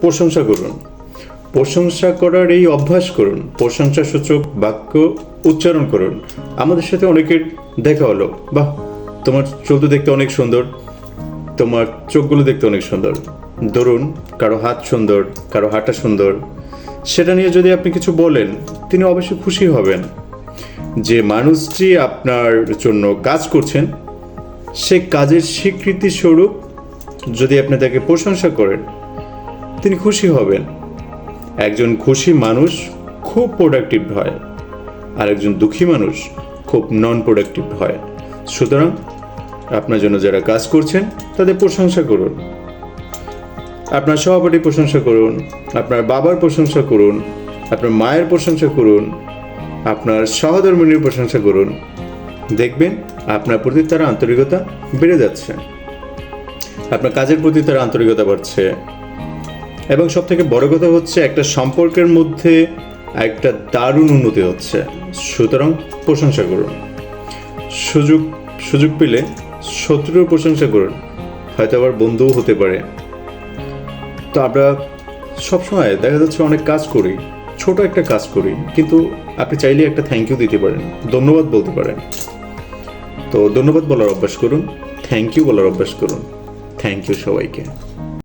প্রশংসা করুন। প্রশংসা করার এই অভ্যাস করুন। প্রশংসাসূচক বাক্য উচ্চারণ করুন। আমাদের সাথে অনেকের দেখা হলো। বাহ, তোমার চুল তো দেখতে অনেক সুন্দর। তোমার চোখগুলো দেখতে অনেক সুন্দর। ধরুন, কারও হাত সুন্দর, কারও হাঁটা সুন্দর। সেটা নিয়ে যদি আপনি কিছু বলেন, তিনি অবশ্যই খুশি হবেন। যে মানুষটি আপনার জন্য কাজ করছেন, সে কাজের স্বীকৃতি স্বরূপ যদি আপনি তাকে প্রশংসা করেন তিনি খুশি হবেন। একজন খুশি মানুষ খুব প্রোডাক্টিভ হয় আর একজন দুঃখী মানুষ খুব নন প্রোডাক্টিভ হয়। সুতরাং আপনার জন্য যারা কাজ করছেন, তাদের প্রশংসা করুন। আপনার সহপাঠীর প্রশংসা করুন, আপনার বাবার প্রশংসা করুন, আপনার মায়ের প্রশংসা করুন, আপনার সহধর্মিনীর প্রশংসা করুন। দেখবেন আপনার প্রতি তার আন্তরিকতা বেড়ে যাচ্ছে। আপনার কাজের প্রতি তার আন্তরিকতা বাড়ছে। এবং সব থেকে বড় কথা হচ্ছে একটা সম্পর্কের মধ্যে একটা দারুণ উন্নতি হচ্ছে। সুতরাং প্রশংসা করুন। সুযোগ সুযোগ পেলে শত্রুর প্রশংসা করুন। হয়তো আবার বন্ধুও হতে পারে। তো আমরা সবসময় দেখা যাচ্ছে অনেক কাজ করি, ছোট একটা কাজ করি, কিন্তু আপনি চাইলে একটা থ্যাংক ইউ দিতে পারেন, ধন্যবাদ বলতে পারেন। তো ধন্যবাদ বলার অভ্যাস করুন থ্যাংক ইউ বলার অভ্যাস করুন। থ্যাংক ইউ সবাইকে।